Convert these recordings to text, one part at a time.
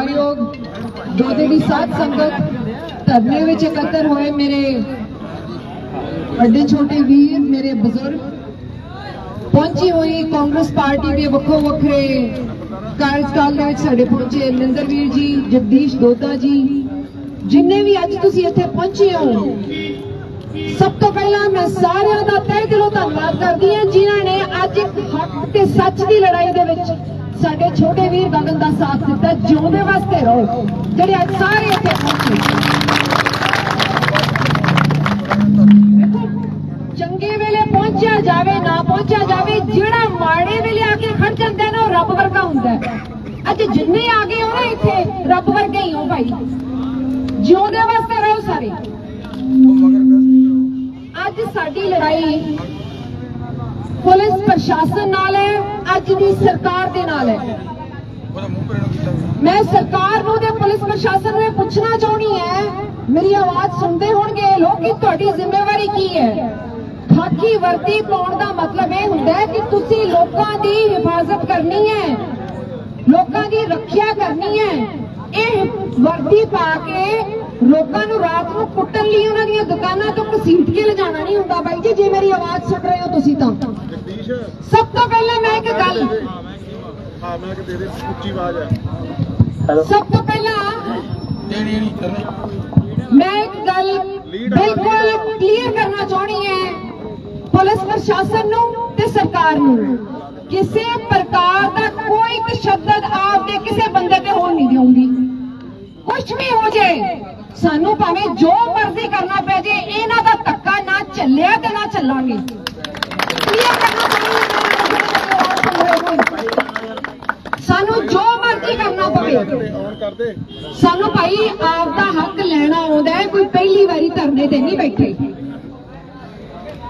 ਸਤਿਕਾਰਯੋਗ ਦੋਦੇ ਦੀ ਸਾਧ ਸੰਗਤ ਧਰਨੇ ਵਿੱਚ ਇਕੱਤਰ ਹੋਏ ਮੇਰੇ ਵੱਡੇ ਛੋਟੇ ਵੀਰ, ਮੇਰੇ ਬਜ਼ੁਰਗ। ਪਹੁੰਚੀ ਹੋਈ ਕਾਂਗਰਸ ਪਾਰਟੀ ਦੇ ਵੱਖੋ ਵੱਖਰੇ ਕਾਰਜਕਾਲ ਦੇ ਵਿੱਚ ਸਾਡੇ ਪਹੁੰਚੇ ਨਿੰਦਰ ਵੀਰ ਜੀ, ਜਗਦੀਸ਼ ਦੋਤਾ ਜੀ। ਜਿੰਨੇ ਵੀ ਅੱਜ ਤੁਸੀਂ ਇੱਥੇ ਪਹੁੰਚੇ ਹੋ, ਸਭ ਤੋਂ ਪਹਿਲਾਂ ਮੈਂ ਸਾਰਿਆਂ ਦਾ ਤਹਿ ਦਿਲੋਂ ਧੰਨਵਾਦ ਕਰਦੀ ਹਾਂ ਜਿਨ੍ਹਾਂ ਨੇ ਅੱਜ ਹੱਕ ਤੇ ਸੱਚ ਦੀ ਲੜਾਈ ਦੇ ਵਿੱਚ ਸਾਡੇ ਛੋਟੇ ਵੀਰ ਗਗਨ ਦਾ ਸਾਥ ਦਿੱਤਾ, ਜਿਉਂਦੇ ਵਾਸਤੇ ਰਹੋ। ਜਿਹੜੇ ਅੱਜ ਸਾਰੇ ਇੱਥੇ ਪਹੁੰਚੇ। ਚੰਗੇ ਵੇਲੇ ਪਹੁੰਚਿਆ ਜਾਵੇ, ਨਾ ਪਹੁੰਚਿਆ ਜਾਵੇ, ਜਿਹੜਾ ਮਾੜੇ ਵੇਲੇ ਆ ਕੇ ਖੜ ਜਾਂਦਾ ਨਾ, ਉਹ ਰੱਬ ਵਰਗਾ ਹੁੰਦਾ ਅੱਜ ਜਿੰਨੇ ਆ ਗਏ ਹੋ ਨਾ ਇੱਥੇ, ਰੱਬ ਵਰਗੇ ਹੀ ਹੋ ਭਾਈ। ਜਿਉਂਦੇ ਵਾਸਤੇ ਰਹੋ ਸਾਰੇ। ਅੱਜ ਸਾਡੀ ਲੜਾਈ ਪੁਲਿਸ ਪ੍ਰਸ਼ਾਸਨ ਨਾਲ ਹੈ ਅੱਜ ਦੀ ਸਰਕਾਰ ਦੇ ਨਾਲ ਹੈ। ਮੈਂ ਸਰਕਾਰ ਨੂੰ ਤੇ ਪੁਲਿਸ ਪ੍ਰਸ਼ਾਸਨ ਨੂੰ ਇਹ ਪੁੱਛਣਾ ਚਾਹੁੰਦੀ ਹੈ ਮੇਰੀ ਆਵਾਜ਼ ਸੁਣਦੇ ਹੋਣਗੇ ਲੋਕ ਕਿ ਤੁਹਾਡੀ ਜ਼ਿੰਮੇਵਾਰੀ ਕੀ ਹੈ? ਖਾਕੀ ਵਰਦੀ ਪਾਉਣ ਦਾ ਮਤਲਬ ਇਹ ਹੁੰਦਾ ਹੈ ਕਿ ਤੁਸੀਂ ਲੋਕਾਂ ਦੀ ਹਿਫਾਜ਼ਤ ਕਰਨੀ ਹੈ ਲੋਕਾਂ ਦੀ ਰੱਖਿਆ ਕਰਨੀ ਹੈ। ਇਹ ਵਰਦੀ ਪਾ ਕੇ ਲੋਕਾਂ ਨੂੰ ਰਾਤ ਨੂੰ ਕੁੱਟਣ ਲਈ ਉਹਨਾਂ ਦੀਆਂ ਦੁਕਾਨਾਂ ਤੋਂ ਘਸੀਟ ਕੇ ਲਿਜਾਣਾ ਨਹੀਂ ਹੁੰਦਾ ਬਾਈ ਜੀ ਜੇ ਮੇਰੀ ਆਵਾਜ਼ ਸੁਣ ਰਹੇ ਹੋ ਤੁਸੀਂ ਤਾਂ। ਸਭ ਤੋਂ ਪਹਿਲਾਂ ਮੈਂ ਇੱਕ ਗੱਲ ਹਾਂ ਮੈਂ ਕਿ ਤੇਰੇ ਉੱਚੀ ਆਵਾਜ਼ ਹੈ। ਸਭ ਤੋਂ ਪਹਿਲਾਂ ਦੇਣੀ ਨਹੀਂ ਕਰਨੀ। ਮੈਂ ਇੱਕ ਗੱਲ ਬਿਲਕੁਲ ਕਲੀਅਰ ਕਰਨਾ ਚਾਹਣੀ ਹੈ ਪੁਲਿਸ ਪ੍ਰਸ਼ਾਸਨ ਨੂੰ ਤੇ ਸਰਕਾਰ ਨੂੰ। ਕਿਸੇ ਪ੍ਰਕਾਰ ਦਾ ਕੋਈ ਤਸ਼ੱਦਦ ਆਪਦੇ ਕਿਸੇ ਬੰਦੇ ਤੇ ਹੋਣ ਨਹੀਂ ਦੇਵਾਂਗੀ ਕੁਝ ਵੀ ਹੋ ਜਾਏ ਸਾਨੂੰ ਭਾਵੇਂ ਜੋ ਮਰਜ਼ੀ ਕਰਨਾ ਪੈ ਜੇ, ਇਹਨਾਂ ਦਾ ਧੱਕਾ ਨਾ ਚੱਲਿਆ ਤੇ ਨਾ ਚੱਲਾਂਗੇ ਸਾਨੂੰ ਜੋ ਮਰਜ਼ੀ ਕਰਨਾ ਪਵੇ। ਸਾਨੂੰ ਭਾਈ ਆਪ ਦਾ ਹੱਕ ਲੈਣਾ ਆਉਂਦਾ ਹੈ, ਕੋਈ ਪਹਿਲੀ ਵਾਰੀ ਧਰਨੇ ਤੇ ਨਹੀਂ ਬੈਠੇ।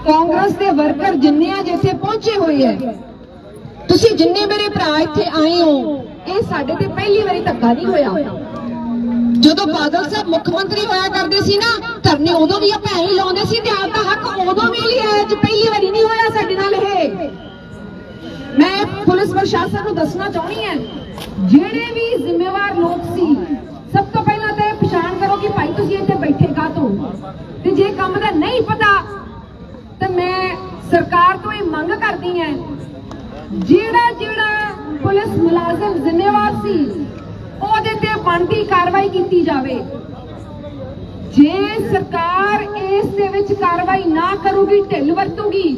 ਕਾਂਗਰਸ ਦੇ ਵਰਕਰ ਜਿੰਨੇ ਆ ਜਿੱਥੇ ਪਹੁੰਚੇ ਹੋਏ ਐ ਤੁਸੀਂ ਜਿੰਨੇ ਮੇਰੇ ਭਰਾ ਇੱਥੇ ਆਏ ਹੋ, ਇਹ ਸਾਡੇ ਤੇ ਪਹਿਲੀ ਵਾਰੀ ਧੱਕਾ ਨਹੀਂ ਹੋਇਆ। ਜਦੋਂ ਬਾਦਲ ਸਾਹਿਬ ਮੁੱਖ ਮੰਤਰੀ ਹੋਇਆ ਕਰਦੇ ਸੀ ਨਾ, ਧਰਨੇ ਉਦੋਂ ਵੀ ਆਪਾਂ ਐਂ ਲਾਉਂਦੇ ਸੀ, ਤੇ ਆਪ ਦਾ ਹੱਕ ਉਦੋਂ ਵੀ ਲਿਆ ਅੱਜ ਪਹਿਲੀ ਵਾਰੀ ਨਹੀਂ ਹੋਇਆ ਸਾਡੇ ਨਾਲ ਇਹ। ਮੈਂ ਪੁਲਿਸ ਪ੍ਰਸ਼ਾਸਨ ਨੂੰ ਦੱਸਣਾ ਚਾਹੁੰਦੀ ਹਾਂ, ਜਿਹੜੇ ਵੀ ਜ਼ਿੰਮੇਵਾਰ ਲੋਕ ਸੀ, ਸਭ ਤੋਂ ਪਹਿਲਾਂ ਤਾਂ ਇਹ ਪਛਾਣ ਕਰੋ ਕਿ ਭਾਈ ਤੁਸੀਂ ਇੱਥੇ ਬੈਠੇ ਕਾਹਤੋਂ ਤੇ? ਜੇ ਕੰਮ ਦਾ ਨਹੀਂ ਪਤਾ, ਤੇ ਮੈਂ ਸਰਕਾਰ ਤੋਂ ਇਹ ਮੰਗ ਕਰਦੀ ਹਾਂ ਜਿਹੜਾ ਜਿਹੜਾ ਪੁਲਿਸ ਮੁਲਾਜ਼ਮ ਜ਼ਿੰਮੇਵਾਰ ਸੀ, ਉਹਦੇ ਬਣਦੀ ਕਾਰਵਾਈ ਕੀਤੀ ਜਾਵੇ। ਜੇ ਸਰਕਾਰ ਇਸ ਦੇ ਵਿੱਚ ਕਾਰਵਾਈ ਨਾ ਕਰੂਗੀ, ਢਿੱਲ ਵਰਤੂਗੀ,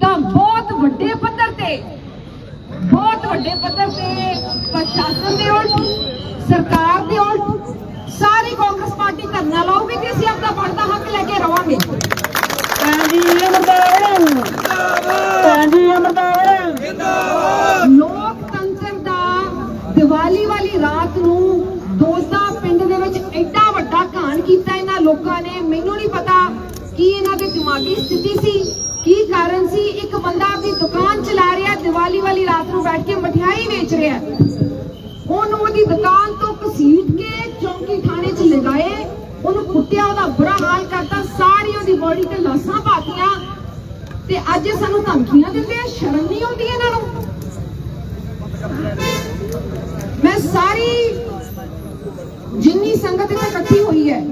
ਤਾਂ ਬਹੁਤ ਵੱਡੇ ਪੱਧਰ ਤੇ, ਬਹੁਤ ਵੱਡੇ ਪੱਧਰ ਤੇ ਪ੍ਰਸ਼ਾਸਨ ਦੇ ਉਲਟ, ਸਰਕਾਰ ਦੇ ਉਲਟ, ਸਾਰੀ ਕਾਂਗਰਸ ਪਾਰਟੀ ਧਰਨਾ ਲਾਊਗੀ ਤੇ ਅਸੀਂ ਆਪਣਾ ਬਣਦਾ ਹੱਕ ਲੈ ਕੇ ਰਵਾਂਗੇ। ਹਾਂਜੀ ਅਮਰਦਾਨ ਹਾਂਜੀ ਅਮਰਦਾਨ ਲੋਕਤੰਤਰ ਦਾ ਦੀਵਾਲੀ ਵਾਲੀ ਰਾਤ ਨੂੰ ਦੋਸਤਾ ਪਿੰਡ ਦੇ ਵਿੱਚ ਐਡਾ ਵੱਡਾ ਘਾਣ ਕੀਤਾ ਇਹਨਾਂ ਲੋਕਾਂ ਨੇ ਮੈਨੂੰ ਨਹੀਂ ਪਤਾ ਕੀ ਇਹਨਾਂ ਦੀ ਦਿਮਾਗੀ ਸਥਿਤੀ ਸੀ, ਕੀ ਕਾਰਨ ਸੀ। ਇੱਕ ਬੰਦਾ ਆਪਣੀ ਦੁਕਾਨ ਚਲਾ ਰਿਹਾ, ਦੀਵਾਲੀ ਵਾਲੀ ਰਾਤ ਨੂੰ ਬੈਠ ਕੇ ਮਠਿਆਈ ਵੇਚ ਰਿਹਾ। ਉਹਨੂੰ ਉਹਦੀ ਦੁਕਾਨ ਤੋਂ ਘਸੀਟ ਕੇ ਚੌਂਕੀ ਥਾਣੇ 'ਚ ਲਗਾਏ ਉਹਨੂੰ ਕੁੱਟਿਆ, ਉਹਦਾ ਬੁਰਾ ਹਾਲ ਕਰਤਾ, ਸਾਰੀ ਉਹਦੀ ਬੋਡੀ ਤੇ ਲਾਸਾਂ ਪਾਤੀਆਂ। ਤੇ ਅੱਜ ਇਹ ਸਾਨੂੰ ਧਮਕੀਆਂ ਦਿੰਦੇ ਆ, ਸ਼ਰਮ ਨਹੀਂ ਆਉਂਦੀ ਇਹਨਾਂ ਨੂੰ। ਮੈਂ ਸਾਰੀ ਜਿੰਨੀ ਸੰਗਤ ਇੱਥੇ ਇਕੱਠੀ ਹੋਈ ਹੈ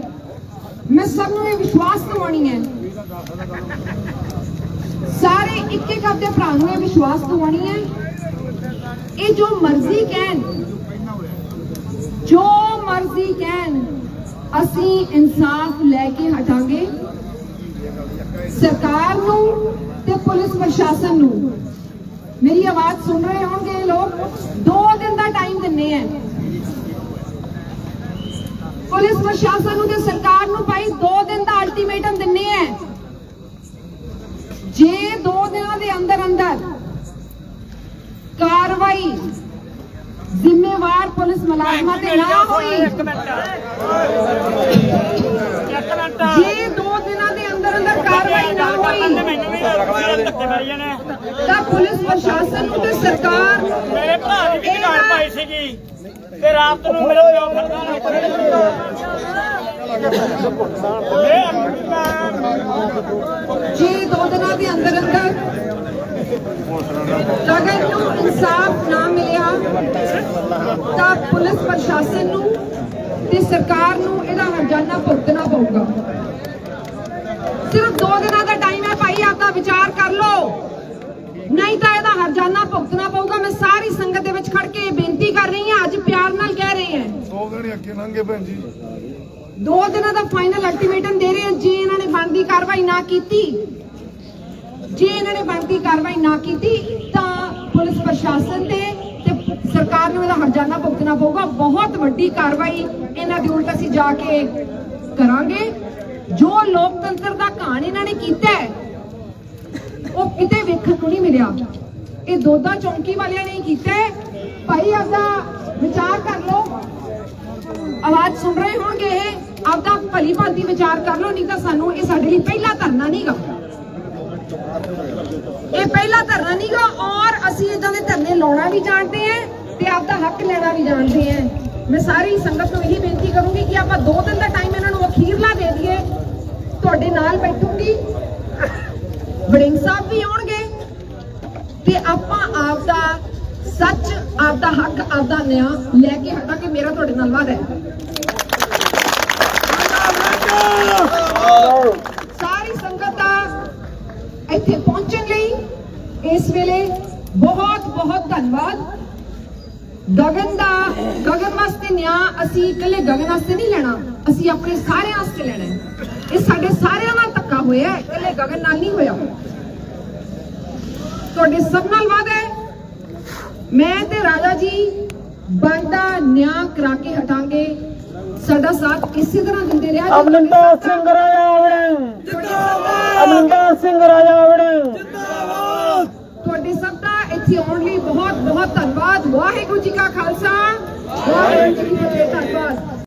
ਮੈਂ ਸਭ ਨੂੰ ਇਹ ਵਿਸ਼ਵਾਸ ਦਿਵਾਉਣੀ ਹੈ। ਸਾਰੇ ਇੱਕ ਇੱਕ ਆਪਣੇ ਭਰਾ ਨੂੰ ਇਹ ਵਿਸ਼ਵਾਸ ਦਿਵਾਉਣੀ ਹੈ। ਇਹ ਜੋ ਮਰਜ਼ੀ ਕਹਿਣ, ਜੋ ਮਰਜ਼ੀ ਕਹਿਣ, ਅਸੀਂ ਇਨਸਾਫ ਲੈ ਕੇ ਹਟਾਂਗੇ। ਸਰਕਾਰ ਨੂੰ ਤੇ ਪੁਲਿਸ ਪ੍ਰਸ਼ਾਸਨ ਨੂੰ। ਮੇਰੀ ਆਵਾਜ਼ ਸੁਣ ਰਹੇ ਹੋਣਗੇ ਇਹ ਲੋਕ? 2 ਦਿਨ ਦਾ ਟਾਈਮ ਦਿੰਨੇ ਆ। ਪੁਲਿਸ ਪ੍ਰਸ਼ਾਸਨ ਨੂੰ ਤੇ ਸਰਕਾਰ ਨੂੰ ਭਾਈ 2 ਦਿਨ ਦਾ ਅਲਟੀਮੇਟਮ ਦਿੰਨੇ ਆ। ਜੇ 2 ਦਿਨਾਂ ਦੇ ਅੰਦਰ ਅੰਦਰ ਕਾਰਵਾਈ ਜ਼ਿੰਮੇਵਾਰ ਪੁਲਿਸ ਮੁਲਾਜ਼ਮਾਂ ਤੇ ਨਾ ਹੋਈ ਇੱਕ ਮਿੰਟ। ਜੇ 2 ਦਿਨਾਂ ਦੇ ਅੰਦਰ ਅੰਦਰ ਕਾਰਵਾਈ ਨਾ ਹੋਈ ਤਾਂ ਪੁਲਿਸ ਪ੍ਰਸ਼ਾਸਨ ਨੂੰ ਤੇ ਸਰਕਾਰ ਮੇਰੇ ਭਰਾ ਦੀ ਵੀ ਦੁਕਾਨ ਪਾਈ ਸੀਗੀ। ਤੇ ਰਾਤ ਨੂੰ ਮੇਰੇ ਪਿਓ ਖੜਦਾ ਜੇ, ਦੋ ਦਿਨਾਂ ਦੇ ਅੰਦਰ ਅੰਦਰ। ਅਗਰ ਨੂੰ ਇਨਸਾਫ ਨਾ ਮਿਲਿਆ, ਤਾਂ ਪੁਲਿਸ ਪ੍ਰਸ਼ਾਸਨ ਨੂੰ ਤੇ ਸਰਕਾਰ ਨੂੰ ਇਹਦਾ ਹਰਜਾਨਾ ਭੁਗਤਣਾ ਪਊਗਾ ਸਿਰਫ 2 ਦਿਨਾਂ ਦਾ ਟਾਈਮ ਹੈ ਭਾਈ ਆਪਦਾ ਵਿਚਾਰ ਕਰ ਲਓ ਨਹੀਂ ਤਾਂ ਇਹਦਾ ਹਰਜਾਨਾ ਭੁਗਤਣਾ ਪਊਗਾ ਮੈਂ ਸਾਰੀ ਸੰਗਤ ਦੇ ਵਿੱਚ ਖੜ ਕੇ ਇਹ ਬੇਨਤੀ ਕਰ ਰਹੀ ਹਾਂ ਅੱਜ ਪਿਆਰ ਨਾਲ ਕਹਿ ਰਹੇ ਹਾਂ ਦੋ ਦਿਨ ਭੈਣ ਜੀ। ਦੋ ਦਿਨਾਂ ਦਾ ਫਾਈਨਲ ਅਲਟੀਮੇਟਮ ਦੇ ਰਹੇ ਹਾਂ ਜੇ ਇਹਨਾਂ ਨੇ ਬਣਦੀ ਕਾਰਵਾਈ ਨਾ ਕੀਤੀ, ਜੇ ਇਹਨਾਂ ਨੇ ਬਣਦੀ ਕਾਰਵਾਈ ਨਾ ਕੀਤੀ, ਤਾਂ ਪੁਲਿਸ ਪ੍ਰਸ਼ਾਸਨ ਤੇ ਤੇ ਸਰਕਾਰ ਨੂੰ ਇਹਦਾ ਹਰਜਾਨਾ ਭੁਗਤਣਾ ਪਊਗਾ। ਬਹੁਤ ਵੱਡੀ ਕਾਰਵਾਈ ਇਹਨਾਂ ਦੇ ਉਲਟ ਅਸੀਂ ਜਾ ਕੇ ਕਰਾਂਗੇ। ਜੋ ਲੋਕਤੰਤਰ ਦਾ ਘਾਣ ਇਹਨਾਂ ਨੇ ਕੀਤਾ ਹੈ, ਉਹ ਕਿਤੇ ਵੇਖਣ ਨੂੰ ਨਹੀਂ ਮਿਲਿਆ। ਇਹ ਦੋਦਾ ਚੌਂਕੀ ਵਾਲਿਆਂ ਨੇ ਕੀਤਾ ਹੈ। ਭਾਈ ਆਪਦਾ ਵਿਚਾਰ ਕਰ ਲਓ। ਆਵਾਜ਼ ਸੁਣ ਰਹੇ ਹੋਣਗੇ ਇਹ। ਆਪਦਾ ਭਲੀ ਭਾਂਤੀ ਵਿਚਾਰ ਕਰ ਲਓ, ਨਹੀਂ ਤਾਂ ਸਾਨੂੰ ਇਹ ਸਾਡੇ ਲਈ ਪਹਿਲਾ ਧਰਨਾ ਨਹੀਂਗਾ। ਇਹ ਪਹਿਲਾ ਧਰਨਾ ਨਹੀਂਗਾ ਔਰ ਅਸੀਂ ਇਦਾਂ ਦੇ ਧਰਨੇ ਲਾਉਣਾ ਵੀ ਜਾਣਦੇ ਹਾਂ ਤੇ ਆਪਦਾ ਹੱਕ ਲੈਣਾ ਵੀ ਜਾਣਦੇ ਹਾਂ। ਮੈਂ ਸਾਰੀ ਸੰਗਤ ਨੂੰ ਇਹੀ ਬੇਨਤੀ ਕਰੂੰਗੀ ਕਿ ਆਪਾਂ 2 ਦਿਨ ਦਾ ਟਾਈਮ ਇਹਨਾਂ ਨੂੰ ਅਖੀਰਲਾ ਦੇ ਦਈਏ। ਤੁਹਾਡੇ ਨਾਲ ਬੈਠੂਗੀ। ਵੜਿੰਗ ਸਾਹਿਬ ਵੀ ਆਉਣਗੇ। ਤੇ ਆਪਾਂ ਆਪਦਾ ਸੱਚ ਆਪਦਾ ਹੱਕ, ਆਪਦਾ ਨਿਆਂ ਲੈ ਕੇ ਹਟਾਂਗੇ ਮੇਰਾ ਤੁਹਾਡੇ ਨਾਲ ਵਾਅਦਾ ਹੈ? ਸਾਰੀ ਸੰਗਤ ਦਾ ਇੱਥੇ ਪਹੁੰਚਣ ਲਈ ਇਸ ਵੇਲੇ ਬਹੁਤ ਬਹੁਤ ਧੰਨਵਾਦ। ਗਗਨ ਦਾ, ਗਗਨ ਵਾਸਤੇ ਨਿਆਂ ਅਸੀਂ ਇਕੱਲੇ ਗਗਨ ਵਾਸਤੇ ਨਹੀਂ ਲੈਣਾ, ਅਸੀਂ ਆਪਣੇ ਸਾਰਿਆਂ ਵਾਸਤੇ ਲੈਣਾ ਇਹ ਸਾਡੇ ਸਾਰਿਆਂ ਨਾਲ ਧੱਕਾ ਹੋਇਆ ਇਕੱਲੇ ਗਗਨ ਨਾਲ ਨਹੀਂ ਹੋਇਆ। ਤੁਹਾਡੇ ਸਭ ਨਾਲ ਵਾਅਦਾ ਹੈ ਮੈਂ ਤੇ ਰਾਜਾ ਜੀ ਬਣਦਾ ਨਿਆਂ ਕਰਾ ਕੇ ਹਟਾਂਗੇ। ਸਾਡਾ ਸਾਥ ਇਸੇ ਤਰ੍ਹਾਂ ਦਿੰਦੇ ਰਿਹਾ ਜੀ। ਅਮਰਿੰਦਰ ਸਿੰਘ ਰਾਜਾ ਵੜਿੰਗ ਜਿੰਦਾਬਾਦ। ਸਿੰਘ ਰਾਜਾ ਵੜਿੰਗ ਤੁਹਾਡੇ ਸਭ ਦਾ ਇੱਥੇ ਆਉਣ ਲਈ ਬਹੁਤ ਬਹੁਤ ਧੰਨਵਾਦ। ਵਾਹਿਗੁਰੂ ਜੀ ਕਾ ਖਾਲਸਾ। ਵਾਹਿਗੁਰੂ ਜੀ ਕੀ ਫਤਿਹ। ਧੰਨਵਾਦ।